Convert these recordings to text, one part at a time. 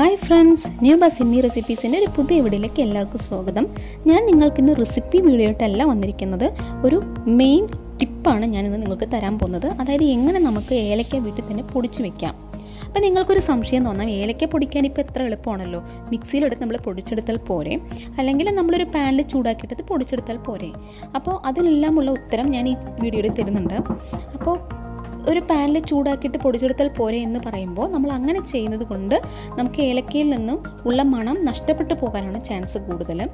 Hi friends new ബസിമ്മി റെസിപ്പീസിന്റെ ഒരു പുതിയ വീഡിയോയിലേക്ക് എല്ലാവർക്കും സ്വാഗതം. ഞാൻ നിങ്ങൾക്കിന്ന് റെസിപ്പി വീഡിയോ ആയിട്ടല്ല വന്നിരിക്കുന്നത്. ഒരു മെയിൻ ടിപ്പാണ് ഞാനിന്ന് നിങ്ങൾക്ക് തരാൻ പോകുന്നത്. അതായത് എങ്ങനെ നമുക്ക് ഏലക്ക വീട്ടിൽ തന്നെ പൊടിച്ചു വെക്കാം. അപ്പോൾ നിങ്ങൾക്കൊരു സംശയം തോന്നാം ഏലക്ക പൊടിക്കാൻ ഇപ്പോൾ എത്ര എളുപ്പമാണല്ലോ? മിക്സിയിലെടുത്ത് നമ്മൾ പൊടിച്ചെടുത്താൽ പോരെ? അല്ലെങ്കിൽ നമ്മളൊരു പാനിൽ ചൂടാക്കിയിട്ട് പൊടിച്ചെടുത്താൽ പോരെ? അപ്പോൾ അതിനെല്ലാമുള്ള ഉത്തരം ഞാൻ ഈ വീഡിയോയിൽ തരുന്നുണ്ട്. അപ്പോൾ ഒരു പാനിൽ ചൂടാക്കിയിട്ട് പൊടിച്ചെടുത്താൽ പോരെ എന്ന് പറയുമ്പോൾ നമ്മൾ അങ്ങനെ ചെയ്യുന്നത് കൊണ്ട് നമുക്ക് ഏലക്കയിൽ നിന്നും ഉള്ള മണം നഷ്ടപ്പെട്ടു പോകാനാണ് ചാൻസ് കൂടുതൽ.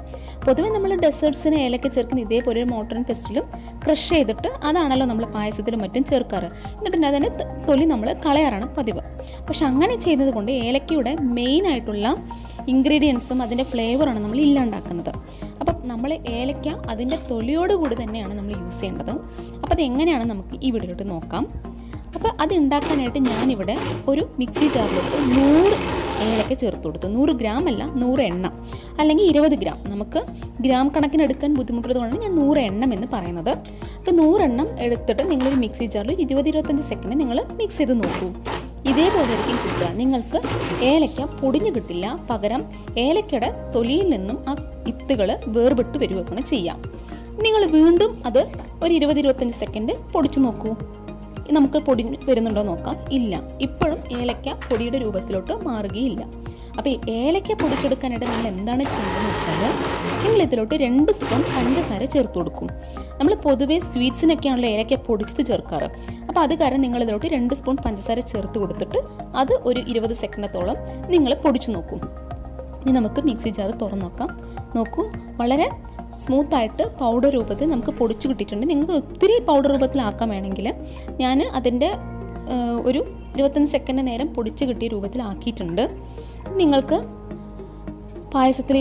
പൊതുവെ നമ്മൾ ഡെസേർട്സിന് ഏലക്ക ചേർക്കുന്ന ഇതേപോലെ ഒരു മോട്ടറിൻ പെസ്റ്റിലും ക്രഷ് ചെയ്തിട്ട് അതാണല്ലോ നമ്മൾ പായസത്തിലും മറ്റും ചേർക്കാറ്. എന്നിട്ട് അതിന് ത- തൊലി നമ്മൾ കളയാറാണ് പതിവ്. പക്ഷെ അങ്ങനെ ചെയ്യുന്നത് കൊണ്ട് ഏലക്കയുടെ മെയിൻ ആയിട്ടുള്ള ഇൻഗ്രീഡിയൻസും അതിന്റെ ഫ്ലേവറാണ് നമ്മൾ ഇല്ലാണ്ടാക്കുന്നത്. അപ്പം നമ്മൾ ഏലക്ക അതിന്റെ തൊലിയോടുകൂടി തന്നെയാണ് നമ്മൾ യൂസ് ചെയ്യേണ്ടത്. അപ്പോൾ അത് എങ്ങനെയാണ് നമുക്ക് ഈ വീഡിയോയിലോട്ട് നോക്കാം. അപ്പോൾ അത് ഉണ്ടാക്കാനായിട്ട് ഞാനിവിടെ ഒരു മിക്സി ജാറിലോട്ട് നൂറ് ഏലക്ക ചേർത്ത് കൊടുത്തു. നൂറ് ഗ്രാം അല്ല നൂറ് എണ്ണം. അല്ലെങ്കിൽ ഇരുപത് ഗ്രാം. നമുക്ക് ഗ്രാം കണക്കിന് എടുക്കാൻ ബുദ്ധിമുട്ടുള്ളത് ഞാൻ നൂറ് എണ്ണം എന്ന് പറയുന്നത്. അപ്പോൾ നൂറെണ്ണം എടുത്തിട്ട് നിങ്ങളൊരു മിക്സി ജാറിൽ ഇരുപത് ഇരുപത്തഞ്ച് സെക്കൻഡ് നിങ്ങൾ മിക്സ് ചെയ്ത് നോക്കൂ. ഇതേപോലെ ആയിരിക്കും കിട്ടുക. നിങ്ങൾക്ക് ഏലക്ക പൊടിഞ്ഞു കിട്ടില്ല. പകരം ഏലക്കയുടെ തൊലിയിൽ നിന്നും ആ വിത്തുകൾ വേർപെട്ട് വരികയാണ് ചെയ്യാം. നിങ്ങൾ വീണ്ടും അത് ഒരു ഇരുപത് ഇരുപത്തഞ്ച് സെക്കൻഡ് പൊടിച്ചു നോക്കൂ. നമുക്ക് പൊടി വരുന്നുണ്ടോ നോക്കാം. ഇല്ല. ഇപ്പോഴും ഏലക്ക പൊടിയുടെ രൂപത്തിലോട്ട് മാറുകയില്ല. അപ്പോൾ ഈ ഏലക്ക പൊടിച്ചെടുക്കാനായിട്ട് നമ്മൾ എന്താണ് ചെയ്യുന്നതെന്ന് വെച്ചാൽ നിങ്ങൾ ഇതിലോട്ട് രണ്ട് സ്പൂൺ പഞ്ചസാര ചേർത്ത് കൊടുക്കും. നമ്മൾ പൊതുവേ സ്വീറ്റ്സിനൊക്കെയാണല്ലോ ഏലക്ക പൊടിച്ചത് ചേർക്കാറ്. അപ്പോൾ അത് കാരണം നിങ്ങൾ ഇതിലോട്ട് രണ്ട് സ്പൂൺ പഞ്ചസാര ചേർത്ത് കൊടുത്തിട്ട് അത് ഒരു ഇരുപത് സെക്കൻഡത്തോളം നിങ്ങൾ പൊടിച്ചു നോക്കും. ഇനി നമുക്ക് മിക്സി ജാർ തുറന്നു നോക്കാം. നോക്കൂ. വളരെ സ്മൂത്തായിട്ട് പൗഡർ രൂപത്തിൽ നമുക്ക് പൊടിച്ച് കിട്ടിയിട്ടുണ്ട്. നിങ്ങൾക്ക് ഒത്തിരി പൗഡർ രൂപത്തിലാക്കാൻ വേണമെങ്കിൽ. ഞാൻ അതിന്റെ ഒരു ഇരുപത്തഞ്ച് സെക്കൻഡ് നേരം പൊടിച്ച് കിട്ടിയ രൂപത്തിലാക്കിയിട്ടുണ്ട് നിങ്ങൾക്ക് പായസത്തിൽ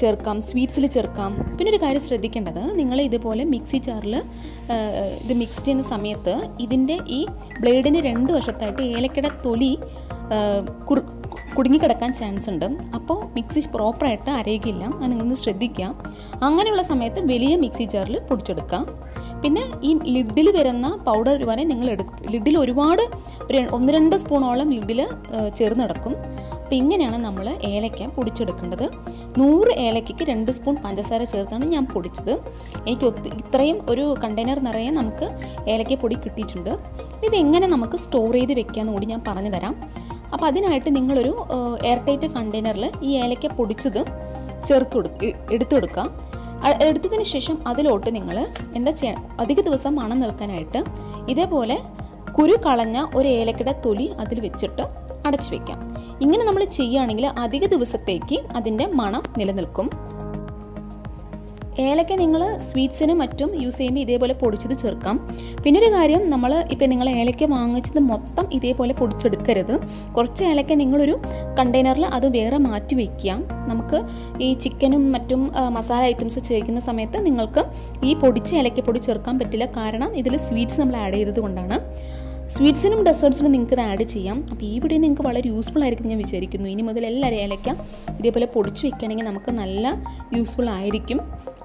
ചേർക്കാം സ്വീറ്റ്സിൽ ചേർക്കാം. പിന്നെ ഒരു കാര്യം ശ്രദ്ധിക്കേണ്ടത് നിങ്ങൾ ഇതുപോലെ മിക്സി ജാറിൽ ഇത് മിക്സ് ചെയ്യുന്ന സമയത്ത് ഇതിന്റെ ഈ ബ്ലേഡിന് രണ്ട് വശത്തായിട്ട് ഏലക്കയുടെ തൊലി കുറു കുടുങ്ങിക്കിടക്കാൻ ചാൻസ് ഉണ്ട്. അപ്പോൾ മിക്സി പ്രോപ്പറായിട്ട് അരയുകയില്ല. അത് നിങ്ങളൊന്ന് ശ്രദ്ധിക്കുക അങ്ങനെയുള്ള സമയത്ത് വലിയ മിക്സി ജാറിൽ പൊടിച്ചെടുക്കാം. പിന്നെ ഈ ലിഡിൽ വരുന്ന പൗഡർ വരെ നിങ്ങൾ എടുക്ക. ലിഡിൽ ഒരുപാട് ഒരു ഒന്ന് രണ്ട് സ്പൂണോളം ലിഡിൽ ചേർന്ന് കിടക്കും അപ്പോൾ ഇങ്ങനെയാണ് നമ്മൾ ഏലക്ക പൊടിച്ചെടുക്കേണ്ടത്. നൂറ് ഏലക്കയ്ക്ക് രണ്ട് സ്പൂൺ പഞ്ചസാര ചേർത്താണ് ഞാൻ പൊടിച്ചത്. എനിക്ക് ഇത്രയും ഒരു കണ്ടെയ്നർ നിറയെ നമുക്ക് ഏലക്ക പൊടി കിട്ടിയിട്ടുണ്ട് ഇതെങ്ങനെ നമുക്ക് സ്റ്റോർ ചെയ്ത് വെക്കാമെന്ന് കൂടി ഞാൻ പറഞ്ഞു തരാം അപ്പോൾ അതിനായിട്ട് നിങ്ങളൊരു എയർ ടൈറ്റ് കണ്ടെയ്നറിൽ ഈ ഏലക്ക പൊടിച്ചത് ചേർത്ത് എടുത്തെടുക്കുക എടുത്തതിന് ശേഷം അതിലോട്ട് നിങ്ങൾ എന്താ ചെയ്യാൻ അധിക ദിവസം മണം നിൽക്കാനായിട്ട് ഇതേപോലെ കുരു കളഞ്ഞ ഒരു ഏലക്കയുടെ തൊലി അതിൽ വെച്ചിട്ട് അടച്ചു വെക്കാം. ഇങ്ങനെ നമ്മൾ ചെയ്യുകയാണെങ്കിൽ അധിക ദിവസത്തേക്ക് അതിന്റെ മണം നിലനിൽക്കും. ഏലക്ക നിങ്ങൾ സ്വീറ്റ്സിനും മറ്റും യൂസ് ചെയ്യുമ്പോൾ ഇതേപോലെ പൊടിച്ചത് ചേർക്കാം. പിന്നെ ഒരു കാര്യം നമ്മൾ ഇപ്പം നിങ്ങൾ ഏലക്ക വാങ്ങിച്ചത് മൊത്തം ഇതേപോലെ പൊടിച്ചെടുക്കരുത്. കുറച്ച് ഏലക്ക നിങ്ങളൊരു കണ്ടെയ്നറിൽ അത് വേറെ മാറ്റി വയ്ക്കാം. നമുക്ക് ഈ ചിക്കനും മറ്റും മസാല ഐറ്റംസ് ചേർക്കുന്ന സമയത്ത് നിങ്ങൾക്ക് ഈ പൊടിച്ച ഏലക്കപ്പൊടി ചേർക്കാൻ പറ്റില്ല. കാരണം ഇതിൽ സ്വീറ്റ്സ് നമ്മൾ ആഡ് ചെയ്തത് കൊണ്ടാണ്. സ്വീറ്റ്സിനും ഡെസേർട്സിനും നിങ്ങൾക്ക് ഇത് ആഡ് ചെയ്യാം. അപ്പോൾ ഈ വീഡിയോ നിങ്ങൾക്ക് വളരെ യൂസ്ഫുൾ ആയിരിക്കും ഞാൻ വിചാരിക്കുന്നു. ഇനി മുതൽ എല്ലാവരും ഏലയ്ക്ക ഇതേപോലെ പൊടിച്ച് വെക്കുകയാണെങ്കിൽ നമുക്ക് നല്ല യൂസ്ഫുൾ ആയിരിക്കും.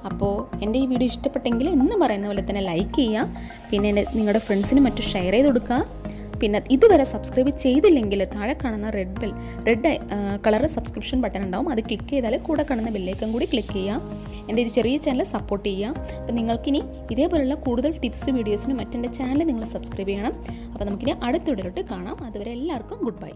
അപ്പോൾ എന്റെ ഈ വീഡിയോ ഇഷ്ടപ്പെട്ടെങ്കിൽ എന്ന് പറയുന്ന പോലെ തന്നെ ലൈക്ക് ചെയ്യുക. പിന്നെ നിങ്ങളുടെ ഫ്രണ്ട്സിനും മറ്റും ഷെയർ ചെയ്ത് കൊടുക്കുക. പിന്നെ ഇതുവരെ സബ്സ്ക്രൈബ് ചെയ്തില്ലെങ്കിൽ താഴെ കാണുന്ന red bell red colour subscription button ഉണ്ടാവും. അത് ക്ലിക്ക് ചെയ്താൽ കൂടെ കാണുന്ന ബെല്ലേക്കും കൂടി ക്ലിക്ക് ചെയ്യാം എന്റെ ഒരു ചെറിയ ചാനൽ സപ്പോർട്ട് ചെയ്യാം അപ്പോൾ നിങ്ങൾക്കിനി ഇതേപോലുള്ള കൂടുതൽ ടിപ്സ് വീഡിയോസിനും മറ്റെന്റെ ചാനൽ നിങ്ങൾ സബ്സ്ക്രൈബ് ചെയ്യണം. അപ്പോൾ നമുക്കിനി അടുത്ത വീഡിയോട്ട് കാണാം. അതുവരെ എല്ലാവർക്കും ഗുഡ് ബൈ